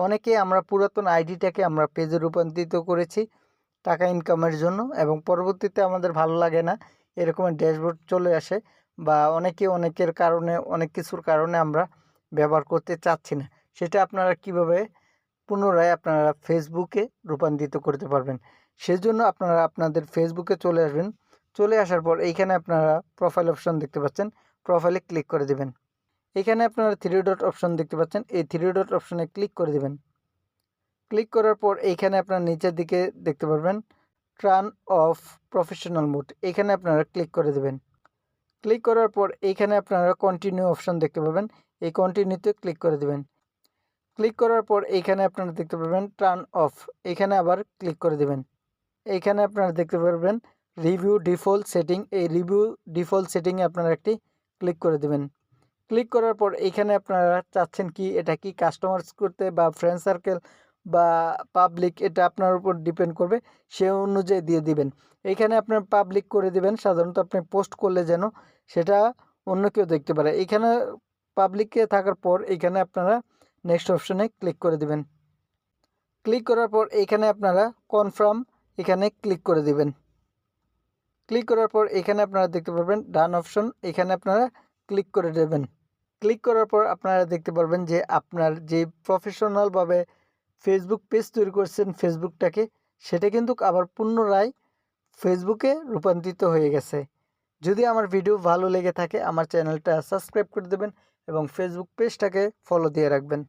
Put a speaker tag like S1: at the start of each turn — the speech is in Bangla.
S1: অনেকে আমরা পুরাতন আইডিটাকে আমরা পেজে রূপান্তরিত করেছি টাকা ইনকামের জন্য এবং পরবর্তীতে আমাদের ভালো লাগে না, এরকম ড্যাশবোর্ড চলে আসে বা অনেকে অনেকের কারণে, অনেক কিছুর কারণে আমরা ব্যবহার করতে চাচ্ছি না। সেটা আপনারা কীভাবে পুনরায় আপনারা ফেসবুকে রূপান্তরিত করতে পারবেন? সেজন্য আপনারা আপনাদের ফেসবুকে চলে আসবেন। চলে আসার পর এইখানে আপনারা প্রোফাইল অপশন দেখতে পাচ্ছেন। প্রোফাইলে ক্লিক করে দেবেন। এখানে আপনারা থ্রি ডট অপশন দেখতে পাচ্ছেন। এই থ্রি ডট অপশনে ক্লিক করে দেবেন। ক্লিক করার পর এইখানে আপনার নিচের দিকে দেখতে পারবেন ট্রান অফ প্রফেশনাল মোড এখানে আপনারা ক্লিক করে দেবেন। ক্লিক করার পর এইখানে আপনারা কন্টিনিউ অপশন দেখতে পাবেন। এই কন্টিনিউতে ক্লিক করে দেবেন। ক্লিক করার পর এইখানে আপনারা দেখতে পাবেন টার্ন অফ এখানে আবার ক্লিক করে দেবেন। এইখানে আপনারা দেখতে পারবেন রিভিউ ডিফল্ট সেটিং এই রিভিউ ডিফল্ট সেটিংয়ে আপনারা একটি ক্লিক করে দেবেন। ক্লিক করার পর এইখানে আপনারা চাচ্ছেন কি, এটা কি কাস্টমার্স করতে বা ফ্রেন্ড সার্কেল বা পাবলিক এটা আপনার উপর ডিপেন্ড করবে, সে অনুযায়ী দিয়ে দিবেন। এইখানে আপনার পাবলিক করে দিবেন, সাধারণত আপনি পোস্ট করলে যেন সেটা অন্য কেউ দেখতে পারে। এইখানে পাবলিকে থাকার পর এখানে আপনারা নেক্সট অপশনে ক্লিক করে দিবেন। ক্লিক করার পর এইখানে আপনারা কনফার্ম এখানে ক্লিক করে দিবেন। ক্লিক করার পর এখানে আপনারা দেখতে পারবেন ডান অপশন এখানে আপনারা ক্লিক করে দেবেন। ক্লিক করার পর আপনারা দেখতে পারবেন যে আপনার যে প্রফেশনালভাবে ফেসবুক পেজ তৈরি করছেন ফেসবুকটাকে সেটা কিন্তু আবার পুনরায় ফেসবুকে রূপান্তরিত হয়ে গেছে। যদি আমার ভিডিও ভালো লেগে থাকে, আমার চ্যানেলটা সাবস্ক্রাইব করে দেবেন এবং ফেসবুক পেজটাকে ফলো দিয়ে রাখবেন।